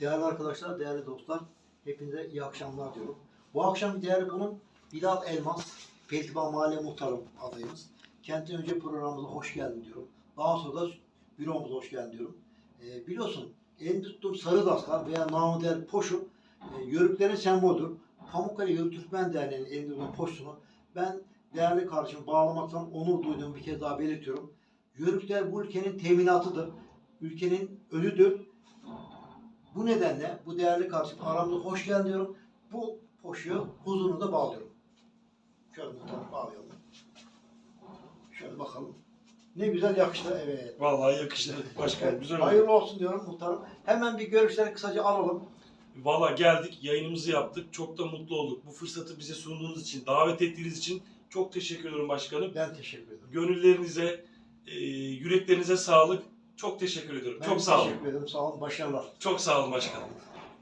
Değerli arkadaşlar, değerli dostlar, hepinize iyi akşamlar diyorum. Bu akşam değerli bunun Bilat Elmas, Fethiba Mahalle Muhtarım adayımız. Kendine önce programımıza hoş geldin diyorum. Daha sonra da büromuza hoş geldin diyorum. Ee, biliyorsun, en tuttuğum sarı daskal veya namı değer poşu, e, yörüklerin sembolüdür. Pamukkale Yörük Türkmen Derneği'nin elinde bulunan poşunu ben değerli kardeşim bağlamaktan onur duyduğumu bir kez daha belirtiyorum. Yörükler bu ülkenin teminatıdır. Ülkenin ölüdür. Bu nedenle bu değerli kardeşim aramıza hoş geldin diyorum. Bu poşuyu huzurunda bağlıyorum. Şöyle muhtemelen bağlayalım. Şöyle bakalım. Ne güzel yakıştı evet. Vallahi yakıştı başkanım. Güzel oldu. Hayırlı olsun diyorum muhtarım. Hemen bir görüşleri kısaca alalım. Valla geldik, yayınımızı yaptık. Çok da mutlu olduk. Bu fırsatı bize sunduğunuz için, davet ettiğiniz için çok teşekkür ederim başkanım. Ben teşekkür ederim. Gönüllerinize, e, yüreklerinize sağlık. Çok teşekkür ediyorum. Ben çok sağ olun. teşekkür ederim. Sağ olun. Başarılar. Çok sağ olun başkanım.